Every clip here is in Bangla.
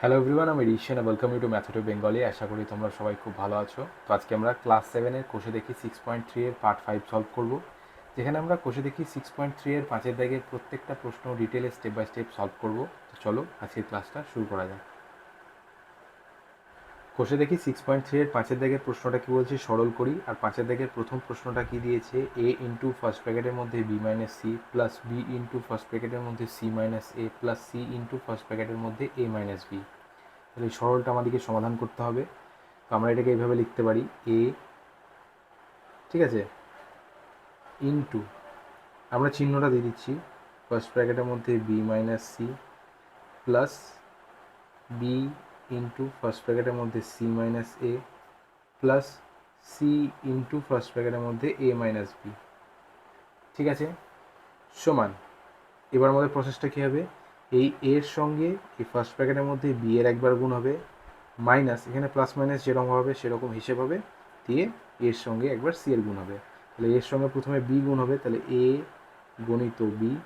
হ্যালো এভরিওয়ান আমি রিশন ওয়েলকাম ইউ টু ম্যাথোটো বেঙ্গলি আশা করি তোমরা সবাই খুব ভালো আছো। তো আজকে আমরা ক্লাস সেভেনের কোষে দেখি সিক্স পয়েন্ট থ্রি এর পার্ট ফাইভ সলভ করব। যেখানে আমরা কোষে দেখি সিক্স পয়েন্ট থ্রি এর পাঁচের দাগের প্রত্যেকটা প্রশ্ন ডিটেলে স্টেপ বাই স্টেপ সলভ করব। তো চলো আজকের ক্লাসটা শুরু করা যাক। কোষে দেখি সিক্স পয়েন্ট থ্রি এর পাঁচের দাগের প্রশ্নটা কি বলছে? সরল করি। আর পাঁচের দাগের প্রথম প্রশ্নটা কি দিয়েছে? এ ইন্টু ফার্স্ট প্যাকেটের মধ্যে B minus C plus B into first প্যাকেটের মধ্যে C minus A plus C into first প্যাকেটের মধ্যে এ মাইনাস বি তাহলে এই সরলটা আমাদেরকে সমাধান করতে হবে। তো আমরা এটাকে এইভাবে লিখতে পারি। এ ঠিক আছে? ইন্টু আমরা চিহ্নটা দিয়ে দিচ্ছি। ফার্স্ট ব্র্যাকেটের মধ্যে B minus C plus B into first ব্র্যাকেটের মধ্যে C minus A plus C into first ব্র্যাকেটের মধ্যে এ মাইনাস বি ঠিক আছে? সমান। এবার আমাদের প্রসেসটা কী হবে? এই এর সঙ্গে এই ফার্স্ট প্যাকেটের মধ্যে বি এর একবার গুণ হবে। মাইনাস এখানে প্লাস মাইনাস যেরকম হবে, সেরকম হিসেব হবে। দিয়ে এর সঙ্গে একবার সি এর গুণ হবে। তাহলে এর সঙ্গে প্রথমে বি গুণ হবে, তাহলে এ গণিত বি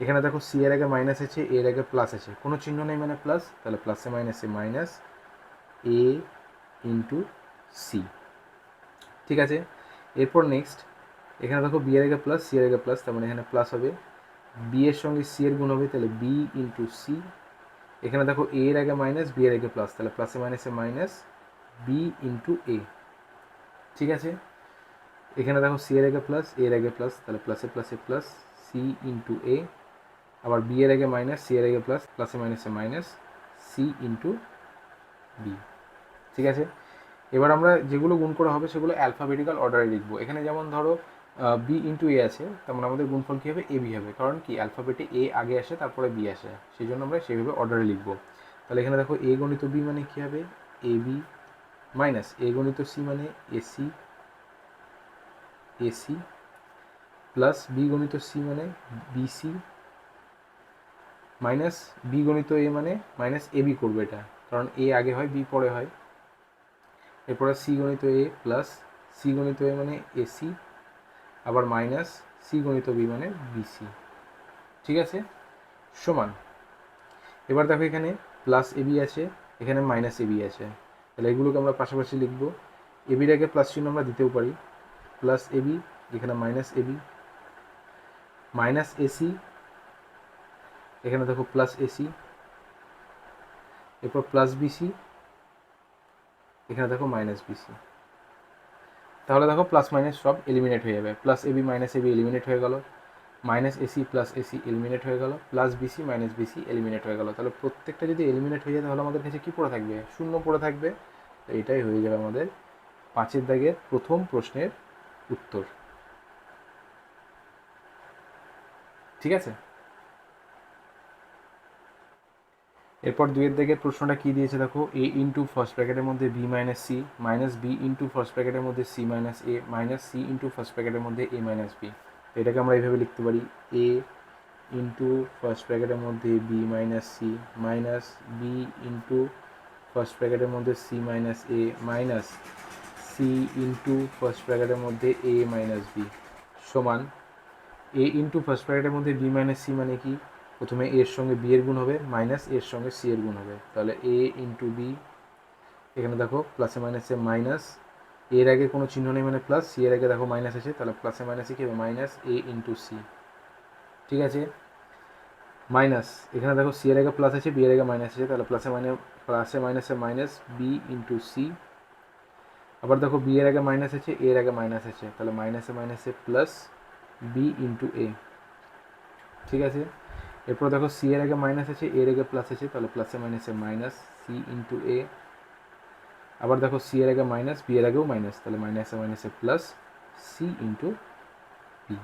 এখানে দেখো সি এর আগে মাইনাস আছে এর আগে প্লাস আছে। কোনো চিহ্ন নেই মানে প্লাস তাহলে প্লাসে মাইনাসে মাইনাস এ ইন্টু সি ঠিক আছে? এরপর নেক্সট এখানে দেখো বি এর আগে প্লাস সি এর আগে প্লাস তার মানে এখানে প্লাস হবে। বি এর সঙ্গে সি এর গুণ হবে, তাহলে বি ইন্টু সি এখানে দেখো এ এর আগে মাইনাস বি এর আগে প্লাস তাহলে প্লাসে মাইনাসে মাইনাস বি ইন্টু এ ঠিক আছে? এখানে দেখো সি এর আগে প্লাস এ এর আগে প্লাস তাহলে প্লাসে প্লাসে প্লাস সি ইন্টু এ আবার বি এর আগে মাইনাস সি এর আগে প্লাস প্লাসে মাইনাসে মাইনাস সি ইন্টু বি ঠিক আছে? এবার আমরা যেগুলো গুণ করা হবে সেগুলো অ্যালফাবেটিক্যাল অর্ডারে লিখব। এখানে যেমন ধরো বি ইন্টু এ আছে, তেমন মানে আমাদের গুণফল কী হবে? এ বি হবে। কারণ কি? অ্যালফাবেটে এ আগে আসে, তারপরে বি আসে। সেই জন্য আমরা সেইভাবে অর্ডারে লিখব। তাহলে এখানে দেখো এ গণিত বি মানে কী হবে? এ বি মাইনাস এ গণিত সি মানে এসি এসি প্লাস বি গণিত সি মানে বিসি মাইনাস বি গণিত এ মানে মাইনাস এ বি করবে এটা। কারণ এ আগে হয়, বি পরে হয়। এরপরে সি গণিত এ প্লাস সি গণিত এ মানে এসি আবার মাইনাস সি গণিত বি মানে বিসি ঠিক আছে? সমান। এবার দেখো এখানে প্লাস এবি আছে, এখানে মাইনাস এবি আছে। তাহলে এগুলোকে আমরা পাশাপাশি লিখব। এবির আগে প্লাস চিহ্ন আমরা দিতেও পারি। প্লাস এবি এখানে মাইনাস এবি মাইনাস এসি এখানে দেখো প্লাস এসি এরপর প্লাস বিসি এখানে দেখো মাইনাস বিসি তাহলে দেখো প্লাস মাইনাস সব এলিমিনেট হয়ে যাবে। Plus AB minus AB eliminate হয়ে গেল। Minus AC plus AC eliminate হয়ে গেল। Plus BC minus BC eliminate হয়ে গেল। তাহলে প্রত্যেকটা যদি এলিমিনেট হয়ে যায়, তাহলে আমাদের কাছে কী পড়ে থাকবে? শূন্য পড়ে থাকবে। তো এটাই হয়ে যাবে আমাদের পাঁচের দাগের প্রথম প্রশ্নের উত্তর। ঠিক আছে? এরপর দুইয়ের দিকে প্রশ্নটা কী দিয়েছে দেখো? এ ইন্টু ফার্স্ট প্যাকেটের মধ্যে B minus C minus B into first প্যাকেটের মধ্যে C minus A minus C into first প্যাকেটের মধ্যে এ মাইনাস বি এটাকে আমরা এইভাবে লিখতে পারি। এ ইন্টু ফার্স্ট প্যাকেটের মধ্যে B minus C minus B into first প্যাকেটের মধ্যে C minus A minus C into first প্যাকেটের মধ্যে এ মাইনাস বি সমান এ ইন্টু ফার্স্ট প্যাকেটের মধ্যে বি মাইনাস সি মানে কি? প্রথমে এর সঙ্গে বি এর গুণ হবে মাইনাস এর সঙ্গে সি এর গুণ হবে। তাহলে এ ইন্টু বি এখানে দেখো প্লাসে মাইনাসে মাইনাস এর আগে কোনো চিহ্ন নেই মানে প্লাস সি এর আগে দেখো মাইনাস আছে, তাহলে প্লাসে মাইনাসে কী হবে? মাইনাস এ ইন্টু সি ঠিক আছে? মাইনাস এখানে দেখো সি এর আগে প্লাস আছে বি এর আগে মাইনাস আছে, তাহলে প্লাসে মাইনাস প্লাসে মাইনাসে মাইনাস বি ইন্টু সি আবার দেখো বি এর আগে মাইনাস আছে এর আগে মাইনাস আছে, তাহলে মাইনাসে মাইনাসে প্লাস বি ইন্টু এ ঠিক আছে? এরপর দেখো সি এর আগে মাইনাস আছে এর আগে প্লাস আছে, তাহলে প্লাসে মাইনাসে মাইনাস সি ইন্টু এ আবার দেখো সি এর আগে মাইনাস বি এর আগেও মাইনাস তাহলে মাইনাসে মাইনাসে প্লাস সি ইন্টু বি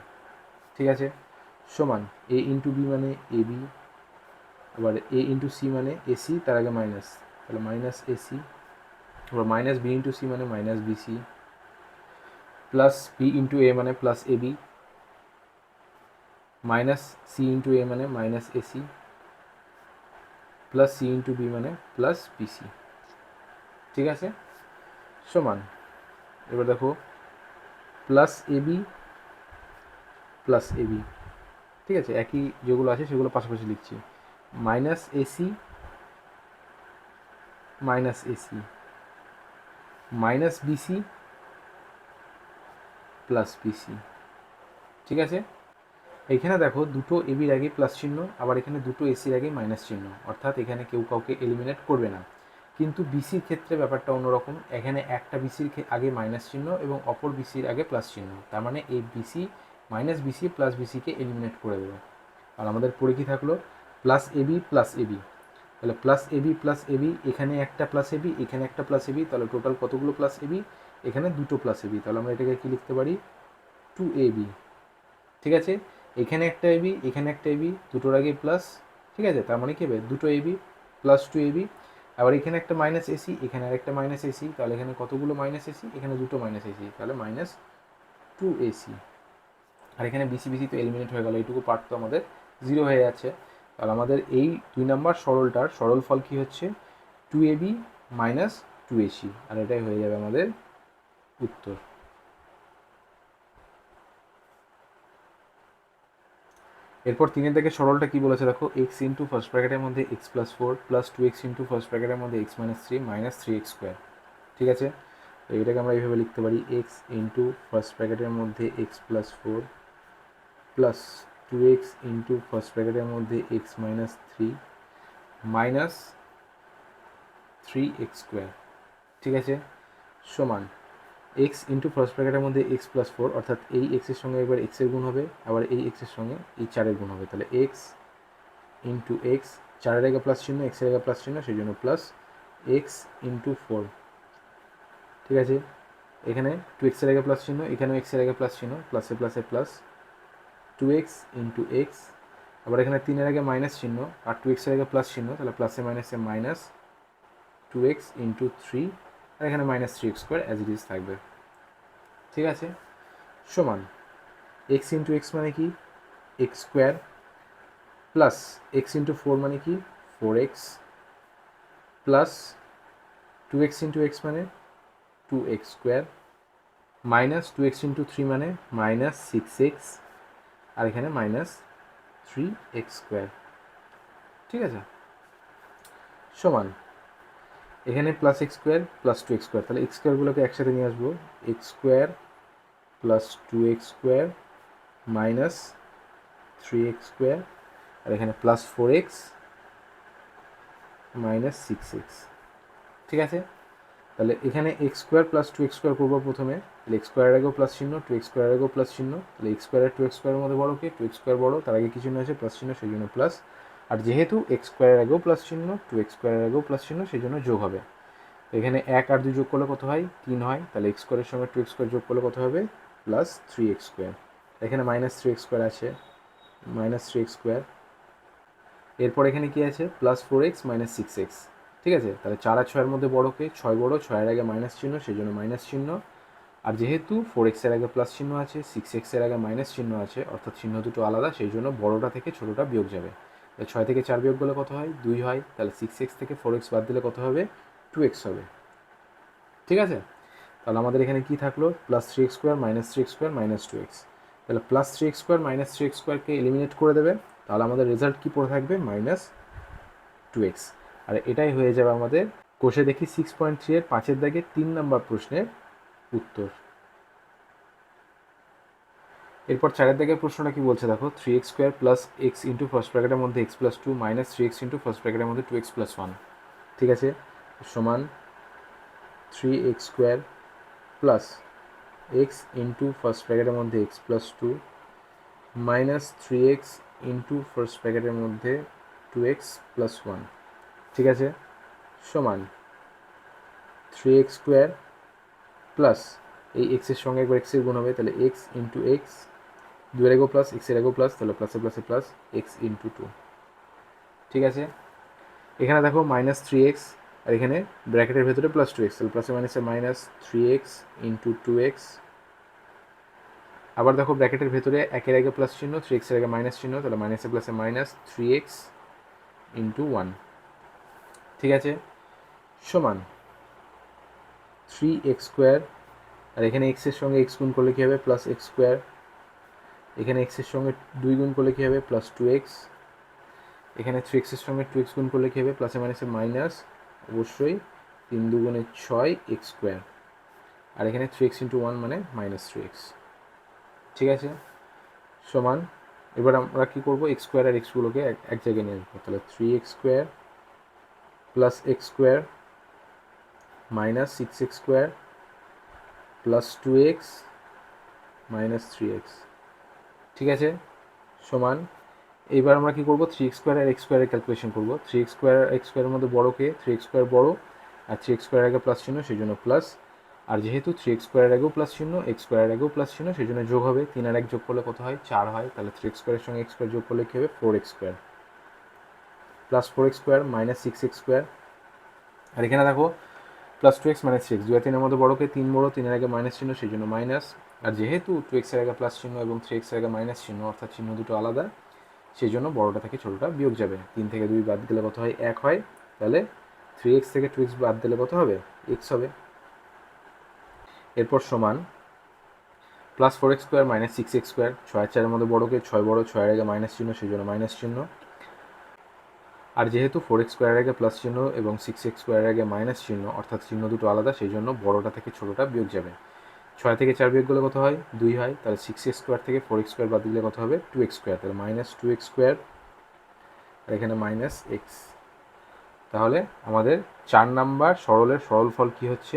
ঠিক আছে? সমান এ ইন্টু বি মানে এ বি আবার এ ইন্টু সি মানে এসি তার আগে মাইনাস তাহলে মাইনাস এসি আবার মাইনাস বি ইন্টু সি মানে minus BC plus B into A মানে plus A B minus C into A মানে minus AC plus C into B মানে প্লাস বিসি ঠিক আছে? সমান, এবার দেখো প্লাস এবি প্লাস এবি ঠিক আছে? একই যেগুলো আছে সেগুলো পাশাপাশি লিখছি, minus AC minus AC minus BC plus BC ঠিক আছে? এখানে দেখো দুটো এবির আগে প্লাস চিহ্ন, আবার এখানে দুটো এসির আগে মাইনাস চিহ্ন। অর্থাৎ এখানে কেউ কাউকে এলিমিনেট করবে না। কিন্তু বিসির ক্ষেত্রে ব্যাপারটা অন্যরকম। এখানে একটা বিসির আগে মাইনাস চিহ্ন এবং অপর বিসির আগে প্লাস চিহ্ন। তার মানে এই বিসি মাইনাস বিসি প্লাস বিসিকে এলিমিনেট করে দেবে। আর আমাদের পড়ে কি থাকল? প্লাস এবি প্লাস এবি তাহলে প্লাস এবি প্লাস এবি এখানে একটা প্লাস এবি এখানে একটা প্লাস এবি তাহলে টোটাল কতগুলো প্লাস এবি এখানে দুটো প্লাস এবি তাহলে আমরা এটাকে কী লিখতে পারি? টু এবি ঠিক আছে? এখানে একটা এবি এখানে একটা এবি দুটোর আগে প্লাস ঠিক আছে? তার মানে কী হবে? দুটো এবি প্লাস টু এবি আবার এখানে একটা মাইনাস এসি এখানে আরেকটা মাইনাস এসি তাহলে এখানে কতগুলো মাইনাস এসি এখানে দুটো মাইনাস এসি তাহলে মাইনাস টু এসি আর এখানে বিসি বিসি তো এলিমিনেট হয়ে গেল, এইটুকু পার্ট তো আমাদের জিরো হয়ে যাচ্ছে। তাহলে আমাদের এই দুই নাম্বার সরলটার, সরল ফল কী হচ্ছে? Two AB minus two AC আর এটাই হয়ে যাবে আমাদের উত্তর। এরপর তিনের থেকে সরলটা কি বলেছে দেখো এক্স ইন্টু ফার্স্ট ব্র্যাকেটের মধ্যে X plus four plus two X into first ব্র্যাকেটের মধ্যে X minus three minus three X square ঠিক আছে? তো এটাকে আমরা এইভাবে লিখতে পারি এক্স ইন্টু ফার্স্ট ব্র্যাকেটের মধ্যে X plus four plus two X into first ব্র্যাকেটের মধ্যে X minus three minus three X square ঠিক আছে? সমান। এক্স ইন্টু ফার্স্ট ব্র্যাকেটের মধ্যে এক্স প্লাস ফোর অর্থাৎ এই এক্সের সঙ্গে একবার এক্সের গুণ হবে, আবার এই এক্সের সঙ্গে এই চারের গুণ হবে। তাহলে এক্স ইন্টু এক্স চারের আগে প্লাস চিহ্ন এক্সের আগে প্লাস চিহ্ন, সেই জন্য প্লাস এক্স ইন্টু ফোর ঠিক আছে? এখানে টু এক্সের আগে প্লাস চিহ্ন, এখানেও এক্সের আগে প্লাস চিহ্ন প্লাসে প্লাসে plus two X into X আবার এখানে তিনের আগে মাইনাস চিহ্ন, আর টু এক্সের আগে প্লাস চিহ্ন, তাহলে প্লাসে মাইনাসে minus two X into three আর এখানে minus three X square as it is থাকবে। ঠিক আছে? সমান এক্স ইন্টু এক্স মানে কি? X square plus X into four মানে কি? Four X plus two X into X মানে two X square minus two X into three মানে মাইনাস সিক্স এক্স আর এখানে মাইনাস থ্রি এক্স স্কোয়ার ঠিক আছে? সমান এখানে plus X square plus two X square তাহলে এক্স স্কোয়ারগুলোকে একসাথে নিয়ে আসব X square plus two X square minus three X square আর এখানে plus four X minus six X ঠিক আছে তাহলে এখানে X square plus two X square করব প্রথমে তাহলে এক্স স্কোয়ারের আগেও প্লাস চিহ্ন টু এক্স স্কোয়ারের আগেও প্লাস চিহ্ন তাহলে এক্স স্কোয়ারের টু এক্স স্কোয়ারের মধ্যে বড় কে টু এক্স স্কোয়ার বড় তার আগে কি চিহ্ন আছে প্লাস চিহ্ন সেই জন্য প্লাস আর যেহেতু এক্স স্কোয়ারের আগেও প্লাস চিহ্ন টু এক্স স্কোয়ারের আগেও প্লাস চিহ্ন, সেই জন্য যোগ হবে। এখানে এক আর দুই যোগ করলে কত হয়? তিন হয়। তাহলে এক্স স্কোয়ারের সঙ্গে টু এক্স স্কোয়ার যোগ করলে কত হবে? প্লাস থ্রি এক্স স্কোয়ার এখানে মাইনাস থ্রি এক্স স্কোয়ার আছে। মাইনাস থ্রি এক্স স্কোয়ার এরপর এখানে কি আছে? Plus four X minus six X ঠিক আছে? তাহলে চার আর ছয়ের মধ্যে বড়কে ছয় বড়, ছয়ের আগে মাইনাস চিহ্ন, সেই জন্য মাইনাস চিহ্ন। আর যেহেতু ফোর এক্সের আগে প্লাস চিহ্ন আছে সিক্স এক্সের আগে মাইনাস চিহ্ন আছে, অর্থাৎ চিহ্ন দুটো আলাদা, সেই জন্য বড়টা থেকে ছোটোটা বিয়োগ যাবে। ছয় থেকে চার বিয়োগ করলে কত হয়? দুই হয়। তাহলে সিক্স এক্স থেকে ফোর এক্স বাদ দিলে কত হবে? টু এক্স হবে। ঠিক আছে? তাহলে আমাদের এখানে কি থাকল? Plus three X square minus three X square minus two X তাহলে plus three X square minus three X স্কোয়ারকে এলিমিনেট করে দেবে। তাহলে আমাদের রেজাল্ট কী পড়ে থাকবে? মাইনাস টু এক্স আর এটাই হয়ে যাবে আমাদের কোষে দেখি সিক্স পয়েন্ট থ্রি এর পাঁচের দাগে তিন নম্বর প্রশ্নের উত্তর। এরপর চারের দিকে প্রশ্নটা কি বলছে? দেখো three X square plus X into first ব্র্যাকেটের মধ্যে X plus two minus three X into first ব্র্যাকেটের মধ্যে টু এক্স প্লাস ওয়ান ঠিক আছে? সমান three X square plus X into first ব্র্যাকেটের মধ্যে X plus two minus three X into first ব্র্যাকেটের মধ্যে টু এক্স প্লাস ওয়ান ঠিক আছে? সমান থ্রি এক্স স্কোয়ার প্লাস এই এক্সের সঙ্গে একবার এক্সের গুণ হবে, তাহলে এক্স ইন্টু এক্স দুয়ের এগো প্লাস, এক্সের এগো প্লাস, তাহলে প্লাসে প্লাসে প্লাস এক্স ইন্টু টু ঠিক আছে? এখানে দেখো মাইনাস থ্রি এক্স আর এখানে ব্র্যাকেটের ভেতরে প্লাস টু এক্স তাহলে প্লাসে মাইনাসে minus three X into two X আবার দেখো ব্র্যাকেটের ভেতরে একের আগে প্লাস চিহ্ন থ্রি এক্সের আগে মাইনাস চিহ্ন, তাহলে মাইনাসে প্লাসে minus three X into one ঠিক আছে? সমান থ্রি এক্স স্কোয়ার আর এখানে এক্সের সঙ্গে এক্স গুণ করলে কী হবে? প্লাস এক্স স্কোয়ার এখানে এক্সের সঙ্গে দুই গুণ করলে কী হবে? প্লাস টু এক্স এখানে থ্রি এক্সের সঙ্গে টু এক্স গুণ করলে কী হবে? প্লাসে মাইনাসে মাইনাস অবশ্যই তিন দুগুণে ছয় এক্স স্কোয়ার আর এখানে থ্রি এক্স ইন্টু ওয়ান মানে মাইনাস থ্রি এক্স ঠিক আছে? সমান, এবার আমরা কী করব? এক্স স্কোয়ার আর এক্সগুলোকে এক এক জায়গায় নিয়ে আসব। তাহলে three X square plus X square minus six X square plus two X minus three X ঠিক আছে সমান এইবার আমরা কী করব থ্রি এক্স স্কোয়ার আর এক্স স্কোয়ারের ক্যালকুলেশন করব থ্রি এক্স স্কোয়ার এক্স স্কোয়ারের মধ্যে বড়কে থ্রি এক্স স্কোয়ার বড়ো আর থ্রি এক্স স্কোয়ার আগে প্লাস চিহ্ন সেই জন্য প্লাস আর যেহেতু থ্রি এক্স স্কোয়ারের আগেও প্লাস চিহ্ন এক্স স্কোয়ারের আগেও প্লাস চিহ্ন সেই জন্য যোগ হবে তিন আর এক যোগ করলে কত হয় চার হয় তাহলে থ্রি এক্স স্কোয়ারের সঙ্গে এক্স স্কোয়ার যোগ করলে কী হবে four X square plus four X square minus six X square আর এখানে দেখো plus two X minus six দু আর তিনের মধ্যে বড়কে তিন বড়ো তিনের আগে মাইনাস চিহ্ন সেই জন্য মাইনাস আর যেহেতু টু এক্সের আগে প্লাস চিহ্ন এবং থ্রি এক্সের আগে মাইনাস চিহ্ন, অর্থাৎ চিহ্ন দুটো আলাদা সেই জন্য বড়টা থেকে ছোটোটা বিয়োগ যাবে। তিন থেকে দুই বাদ দিলে কত হয়? এক হয়। তাহলে থ্রি এক্স থেকে টু এক্স বাদ দিলে কত হবে? এক্স হবে। এরপর সমান plus four X square minus six X square ছয় চারের মধ্যে বড়কে ছয় বড়, ছয়ের আগে মাইনাস চিহ্ন সেই জন্য মাইনাস চিহ্ন। আর যেহেতু ফোর এক্স স্কোয়ারের আগে প্লাস চিহ্ন এবং সিক্স এক্স স্কোয়ারের আগে মাইনাস চিহ্ন, অর্থাৎ চিহ্ন দুটো আলাদা সেই জন্য বড়টা থেকে ছোটোটা বিয়োগ যাবে। ছয় থেকে চার বিয়োগ করলে কত হয়? দুই হয়। তাহলে সিক্স স্কোয়ার থেকে ফোর স্কোয়ার বাদ দিলে কত হবে? টু এক্স স্কোয়ার তাহলে মাইনাস টু এক্স স্কোয়ার আর এখানে মাইনাস এক্স তাহলে আমাদের চার নাম্বার সরলের সরল ফল কী হচ্ছে?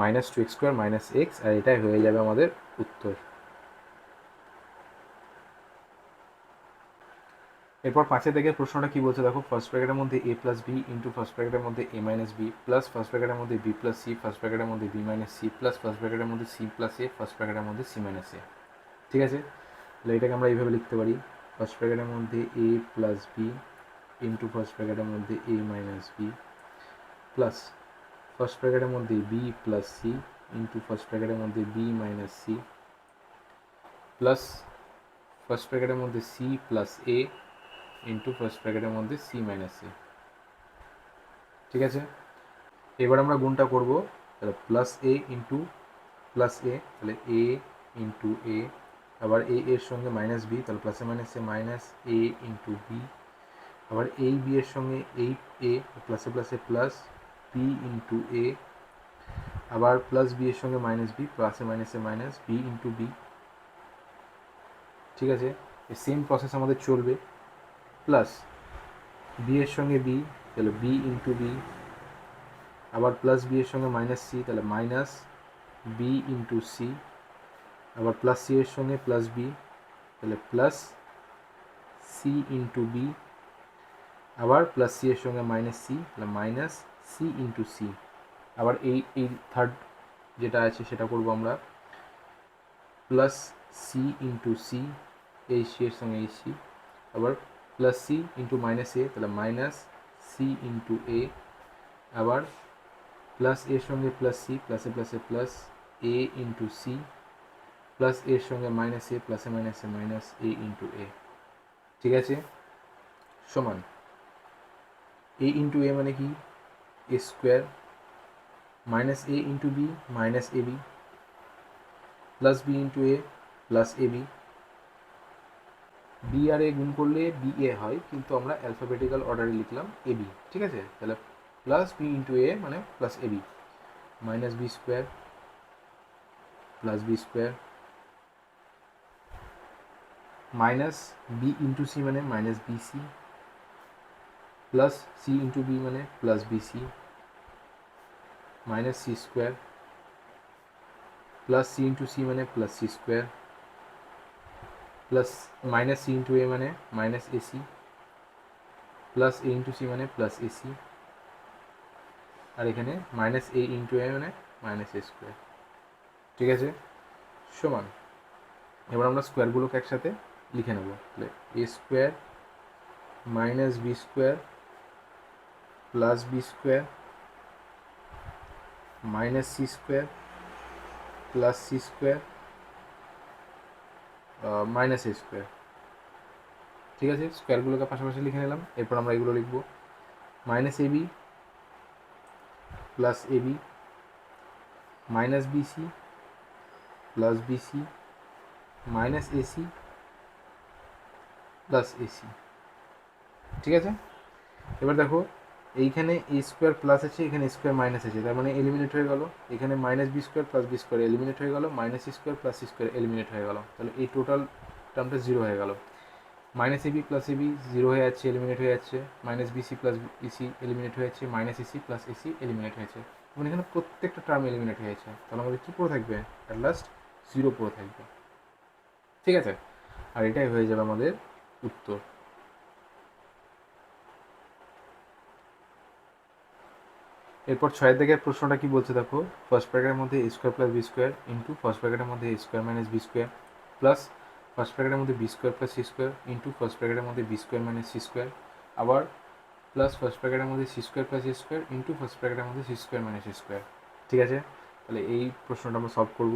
Minus two X square minus X আর এটাই হয়ে যাবে আমাদের উত্তর। এরপর পাঁচের দিকে প্রশ্নটা কি বলছে দেখো ফার্স্ট ব্র্যাকেটের মধ্যে A plus B into first ব্র্যাকেটের মধ্যে A minus B plus first ব্র্যাকেটের মধ্যে বি প্লাস সি ফার্স্ট ব্র্যাকেটের মধ্যে B minus C plus first ব্র্যাকেটের মধ্যে সি প্লাস এ ফার্স্ট ব্র্যাকেটের মধ্যে সি মাইনাস এ ঠিক আছে তাহলে এটাকে আমরা এইভাবে লিখতে পারি ফার্স্ট ব্র্যাকেটের মধ্যে A plus B into first ব্র্যাকেটের মধ্যে A minus B plus first ব্র্যাকেটের মধ্যে B plus C into first ব্র্যাকেটের মধ্যে B minus C plus first ব্র্যাকেটের মধ্যে C plus A into first ব্র্যাকেটের মধ্যে সি মাইনাস এ ঠিক আছে? এবার আমরা গুণটা করব, তাহলে plus A into plus A তাহলে এ ইন্টু এ আবার এ এর সঙ্গে মাইনাস বি তাহলে প্লাসে মাইনাসে মাইনাস এ ইন্টু বি আবার এই বি এর সঙ্গে এই এ প্লাসে প্লাসে প্লাস বি ইন্টু এ আবার প্লাস বি এর সঙ্গে মাইনাস বি প্লাসে মাইনাসে মাইনাস বি ইন্টু বি ঠিক আছে? সেম প্রসেস আমাদের চলবে। প্লাস বি এর সঙ্গে বি তাহলে বি ইন্টু বি আবার প্লাস বি এর সঙ্গে মাইনাস সি তাহলে মাইনাস বি ইন্টু সি আবার প্লাস সি এর সঙ্গে প্লাস বি তাহলে প্লাস সি ইন্টু বি আবার প্লাস সি এর সঙ্গে মাইনাস সি তাহলে মাইনাস সি ইন্টু সি আবার এই এই থার্ড যেটা আছে সেটা করব আমরা প্লাস সি ইন্টু সি এই সি এর সঙ্গে এই সি আবার plus C into minus A তাহলে মাইনাস সি ইন্টু এ আবার প্লাস এর সঙ্গে প্লাস সি প্লাসে প্লাসে plus A into C plus এর সঙ্গে মাইনাস এ প্লাসে মাইনাসে মাইনাস এ ইন্টু এ ঠিক আছে? সমান। এ ইন্টু এ মানে কি? A square minus A into B minus A B plus B into A plus A B B R A গুণ করলে বি এ হয়, কিন্তু আমরা অ্যালফাবেটিক্যাল অর্ডারে লিখলাম এ বি ঠিক আছে? তাহলে প্লাস বি ইন্টু এ মানে plus A B minus B square plus B square minus B into C মানে minus B C plus C into B মানে plus B C minus C square plus C into C মানে plus C square plus minus C into A মানে minus AC plus A into C মানে প্লাস এসি আর এখানে মাইনাস এ ইন্টু এ মানে মাইনাস এ স্কোয়ার ঠিক আছে? সমান, এবার আমরা স্কোয়ারগুলোকে একসাথে লিখে নেব তাহলে A square minus B square plus B square minus C square plus C square minus A square ঠিক আছে? স্কোয়ারগুলোকে পাশাপাশি লিখে নিলাম। এরপর আমরা এগুলো লিখব। Minus A B plus A B minus BC plus BC minus AC plus AC ঠিক আছে? এবার দেখো এইখানে এ স্কোয়ার প্লাস আছে, এখানে স্কোয়ার মাইনাস আছে। তার মানে এলিমিনেট হয়ে গেল। এখানে minus B square plus B square eliminate হয়ে গেল। Minus square plus square eliminate হয়ে গেল। তাহলে এই টোটাল টার্মটা জিরো হয়ে গেল। Minus AB plus AB zero হয়ে যাচ্ছে এলিমিনেট হয়ে যাচ্ছে। Minus BC plus BC eliminate হয়ে যাচ্ছে। Minus AC plus AC eliminate হয়েছে মানে এখানে প্রত্যেকটা টার্ম এলিমিনেট হয়ে যাচ্ছে। তাহলে আমাদের কী পড়ে থাকবে? অ্যাট লাস্ট জিরো পড়ে থাকবে। ঠিক আছে? আর এটাই হয়ে যাবে আমাদের উত্তর। এরপর ছয়ের দিকের প্রশ্নটা কি বলছে দেখো? ফার্স্ট ব্র্যাকেটের মধ্যে A square plus B square into first ব্র্যাকেটের মধ্যে A square minus B square plus first ব্র্যাকেটের মধ্যে B square plus C square into first ব্র্যাকেটের মধ্যে B square minus C square আবার প্লাস ফার্স্ট ব্র্যাকেটের মধ্যে C square plus A square into first ব্র্যাকেটের মধ্যে সি স্কোয়ার মাইনাস স্কোয়ার ঠিক আছে? তাহলে এই প্রশ্নটা আমরা সলভ করব।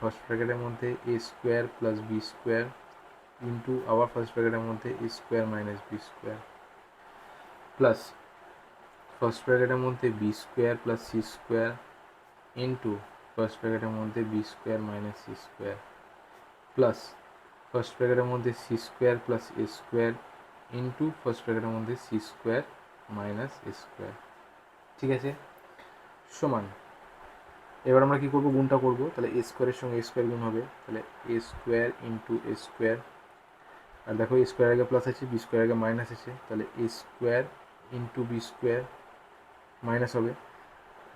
ফার্স্ট ব্র্যাকেটের মধ্যে A square plus B square into আবার ফার্স্ট ব্র্যাকেটের মধ্যে A square minus B square plus first ব্র্যাকেটের মধ্যে B square plus C square into first ব্র্যাকেটের মধ্যে B square minus C square plus first ব্র্যাকেটের মধ্যে C square plus A square into first ব্র্যাকেটের মধ্যে C square minus A square ঠিক আছে? সমান। এবার আমরা কী করব? গুণটা করব। তাহলে এ স্কোয়ারের সঙ্গে এ স্কোয়ার গুণ হবে। তাহলে A square into A square আর দেখো এ স্কোয়ার আগে প্লাস আছে বি স্কোয়ার আগে মাইনাস আছে। তাহলে A square into B square minus হবে।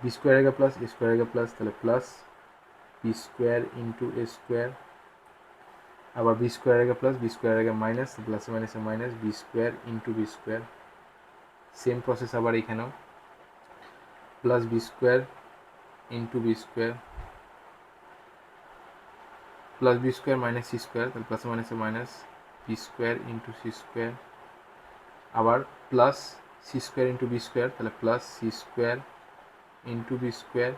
বি স্কোয়ার আগে প্লাস এ স্কোয়ার আগে প্লাস তাহলে plus B square into A square আবার বি স্কোয়ার আগে প্লাস বি স্কোয়ার আগে মাইনাস প্লাসে মাইনাসে minus B square into B square same process আবার এখানেও। Plus B square into B square plus B square minus C square তাহলে প্লাসে মাইনাসে minus B square into C square আবার plus C square into B square তাহলে plus C square into B square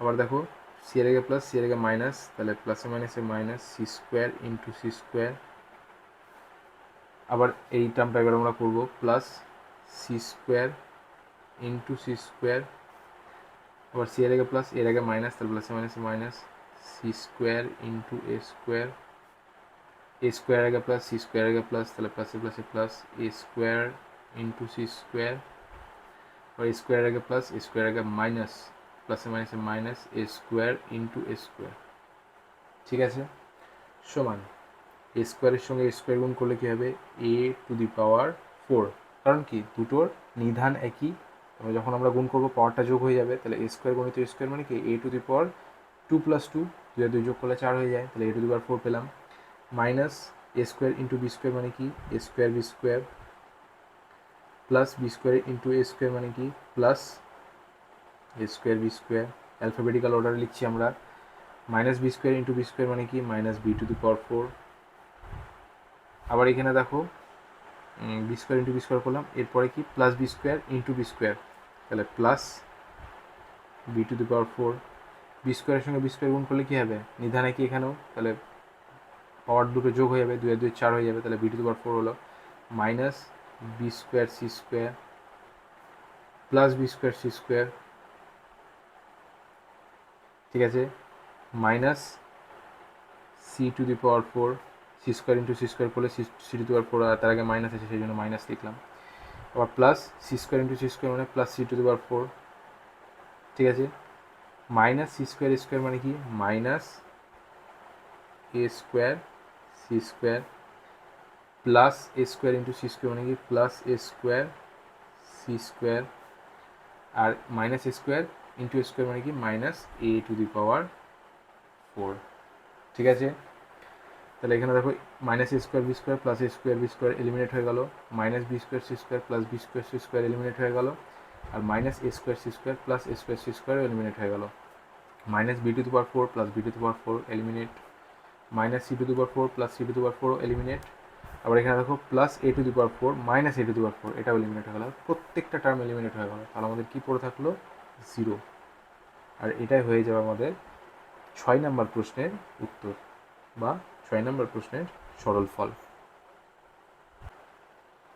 আবার দেখো সি এর আগে প্লাস সি এর আগে মাইনাস তাহলে প্লাসে মাইনাসে minus C square into C square আবার এই টার্মটা এবার আমরা করব plus C square into C square আবার সি এর আগে প্লাস এর আগে মাইনাস তাহলে প্লাসে মাইনাসে minus C square into A square A square আগে প্লাস সি স্কোয়ার আগে প্লাস তাহলে প্লাসে প্লাসে plus A square into C square R square আগে প্লাস স্কোয়ার আগে মাইনাস প্লাসে মাইনাসে minus A square into A square ঠিক আছে? সমান এ স্কোয়ারের সঙ্গে স্কোয়ার গুণ করলে কী হবে? এ টু দি পাওয়ার ফোর কারণ কি? দুটোর নিধান একই। যখন আমরা গুণ করব পাওয়ারটা যোগ হয়ে যাবে, তাহলে এ স্কোয়ার গণিত স্কোয়ার মানে কি? A to the power two plus two দুই দুই যোগ করলে চার হয়ে যায়। তাহলে A to the power four পেলাম। Minus A square into B square মানে কি? A square B square plus B square into A square মানে কি? Plus A square B square alphabetical অর্ডারে লিখছি আমরা। Minus B square into B square মানে কি? Minus B to the power four আবার এখানে দেখো B square into B square করলাম। এরপরে কি? Plus B square into B square তাহলে plus B to the power four B স্কোয়ারের সঙ্গে বি স্কোয়ার গুণ করলে কী হবে? নিধানে কি এখানেও? তাহলে পাওয়ার দুটো যোগ হয়ে যাবে। দুই দুই চার হয়ে যাবে। তাহলে B to the power four হলো minus B square C square plus B square C square ঠিক আছে minus C to the power four C square into C square করলে C to the power four তার আগে মাইনাস আছে, সেই জন্য মাইনাস লিখলাম। আবার plus C square into C square মানে plus C to the power four ঠিক আছে মাইনাস সি স্কোয়ার স্কোয়ার মানে কি? Minus A square C square plus A square into C square মানে কি? Plus A square C square R minus A square into square মানে কি? Minus A to the power four ঠিক আছে? তাহলে এখানে দেখো minus A square B square plus A square B square eliminate হয়ে গেল। Minus B square C square plus B square C square eliminate হয়ে গেল। আর minus A square C square plus A square C square eliminate হয়ে গেল। Minus B to the power four plus B to the power four eliminate minus C to the power four plus C to the power four eliminate আবার এখানে দেখো plus A to the power four minus A to the power four এটাও এলিমিনেট হয়ে গেল। প্রত্যেকটা টার্ম এলিমিনেট হয়ে গেল। তাহলে আমাদের কী পড়ে থাকল? জিরো আর এটাই হয়ে যাবে আমাদের ছয় নম্বর প্রশ্নের উত্তর বা ছয় নম্বর প্রশ্নের সরল ফল।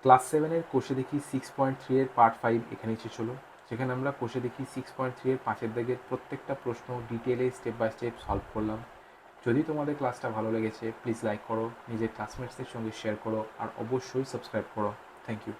ক্লাস সেভেনের কোষে দেখি সিক্স পয়েন্ট থ্রি এর পার্ট ফাইভ এখানে এসে চলো সেখানে আমরা কোষে দেখি সিক্স পয়েন্ট থ্রি এর পাঁচের দাগের প্রত্যেকটা প্রশ্ন ডিটেলে স্টেপ বাই স্টেপ সলভ করলাম। যদি তোমাদের ক্লাসটা ভালো লেগেছে প্লিজ লাইক করো, নিজের ক্লাসমেটসদের সঙ্গে শেয়ার করো, আর অবশ্যই সাবস্ক্রাইব করো। Thank you